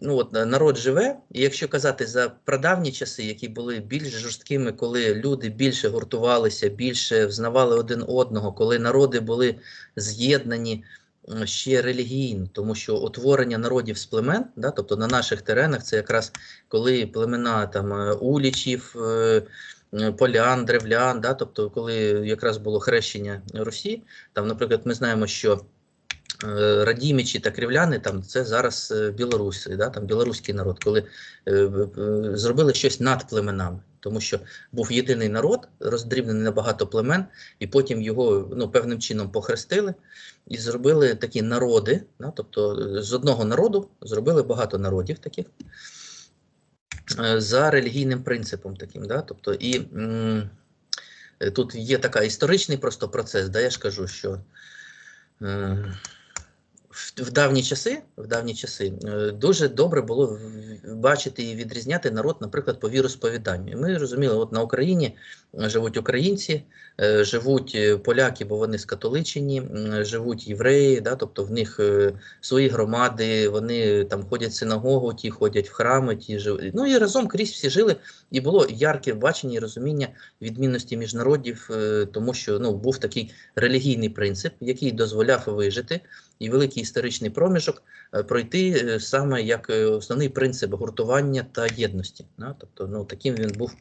ну от е, народ живе, і якщо казати за прадавні часи, які були більш жорсткими, коли люди більше гуртувалися, більше взнавали один одного, коли народи були з'єднані ще релігійно, тому що утворення народів з племен, да, тобто на наших теренах, це якраз коли племена там е, улічів. е, Полян, древлян, да, тобто, коли якраз було хрещення Русі, там, наприклад, ми знаємо, що радімічі та кривляни там це зараз е, білоруси, да, там білоруський народ, коли е, е, зробили щось над племенами, тому що був єдиний народ, роздрібнений на багато племен, і потім його ну, певним чином похрестили і зробили такі народи, да, тобто е, з одного народу зробили багато народів таких. е, За релігійним принципом таким, да? тобто і м, е, тут є така історичний просто процес, да, я ж кажу, що е, в, давні часи, в давні часи е, дуже добре було бачити і відрізняти народ, наприклад, по віросповіданню. Ми розуміли, от на Україні е, живуть українці, е, живуть поляки, бо вони скатоличені, живуть євреї, да, тобто в них свої громади, вони там ходять в синагогу, ті ходять в храми, ті живуть. Ну і разом крізь всі жили, і було ярке бачення і розуміння відмінності між народів, е, тому що ну, був такий релігійний принцип, який дозволяв вижити, і великий історичний проміжок е, пройти е, саме як е, основний принцип гуртування та єдності. Тобто, ну, таким він був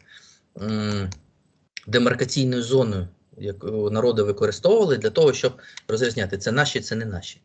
демаркаційною зоною, яку народи використовували для того, щоб розрізняти це наші, це не наші.